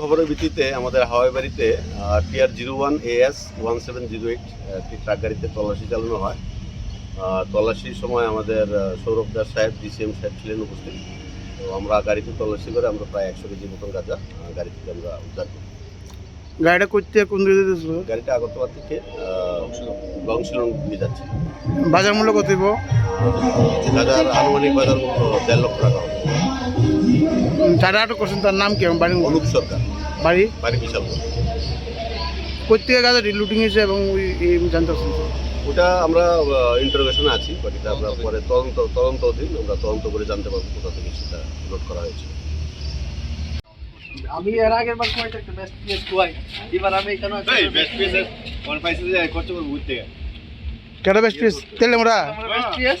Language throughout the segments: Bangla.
খবরের ভিত্তিতে আমাদের হাওয়াই বাড়িতে TR zero one AS one seven zero eight একটি ট্রাক গাড়িতে তল্লাশি চালানো হয়। তল্লাশির সময় আমাদের সৌরভ দাস সাহেব ডিসিএম সাহেব ছিলেন উপস্থিত। তো আমরা গাড়িতে তল্লাশি করে আমরা প্রায় একশো কেজি মতন গাঁজা গাড়ি থেকে আমরা উদ্ধার করি। গাড়িটা করতে কোন দিকে যেতেছিল গাড়িটা আগরতলা থেকে গংশিলং যাচ্ছে। বাজার মূল্য কত দিব গাঁজার আনুমানিক বাজার মূল্য দেড় লক্ষ টাকা যারা আটক করছেন তার নাম কি? বাড়ি অনুপ সরকার। বাড়ি? বাড়ি বিশালপুর। প্রত্যেকে গাড়ি লুটিং হয়েছে এবং ওই এই জানতে পারছেন ওটা আমরা ইন্টারোগেশনে আছি বাট এটা আমরা পরে তদন্ত তদন্ত অধীন আমরা তদন্ত করে জানতে পারব কোথা থেকে সেটা লোড করা হয়েছে। আমি এর আগের বার কয়টা একটা বেস্ট পিএস কুয়াই এবার আমি এখানে কেটা বেশ পিস তেলে মোরা বেস্ট পিএস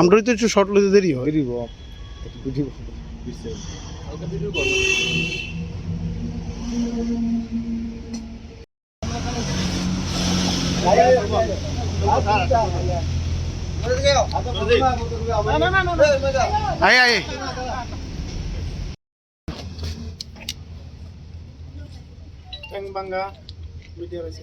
আমরা তো একটু শর্ট লইতে দেরি হয়। আয় আয় বাঙ্গা ভিডিও রয়েছে।